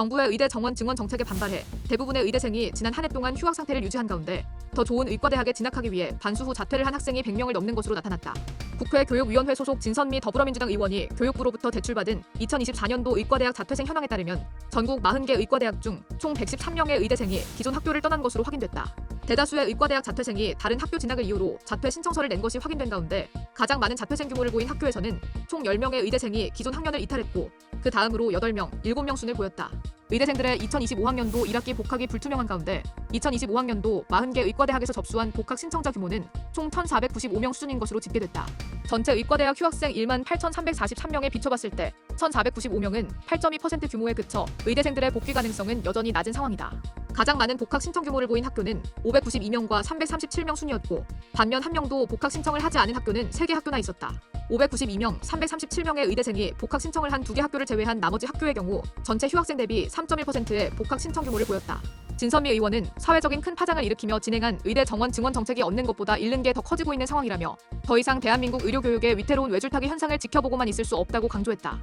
정부의 의대 정원 증원 정책에 반발해 대부분의 의대생이 지난 한 해 동안 휴학 상태를 유지한 가운데 더 좋은 의과대학에 진학하기 위해 반수 후 자퇴를 한 학생이 100명을 넘는 것으로 나타났다. 국회 교육위원회 소속 진선미 더불어민주당 의원이 교육부로부터 대출받은 2024년도 의과대학 자퇴생 현황에 따르면 전국 40개 의과대학 중 총 113명의 의대생이 기존 학교를 떠난 것으로 확인됐다. 대다수의 의과대학 자퇴생이 다른 학교 진학을 이유로 자퇴 신청서를 낸 것이 확인된 가운데 가장 많은 자퇴생 규모를 보인 학교에서는 총 10명의 의대생이 기존 학년을 이탈했고 그 다음으로 8명, 7명 순을 보였다. 의대생들의 2025학년도 1학기 복학이 불투명한 가운데 2025학년도 40개 의과대학에서 접수한 복학 신청자 규모는 총 1,495명 수준인 것으로 집계됐다. 전체 의과대학 휴학생 1만 8,343명에 비춰봤을 때 1,495명은 8.2% 규모에 그쳐 의대생들의 복귀 가능성은 여전히 낮은 상황이다. 가장 많은 복학 신청 규모를 보인 학교는 592명과 337명 순이었고 반면 한 명도 복학 신청을 하지 않은 학교는 3개 학교나 있었다. 592명, 337명의 의대생이 복학 신청을 한 두 개 학교를 제외한 나머지 학교의 경우 전체 휴학생 대비 3.1%의 복학 신청 규모를 보였다. 진선미 의원은 사회적인 큰 파장을 일으키며 진행한 의대 정원 증원 정책이 없는 것보다 잃는 게 더 커지고 있는 상황이라며 더 이상 대한민국 의료 교육의 위태로운 외줄타기 현상을 지켜보고만 있을 수 없다고 강조했다.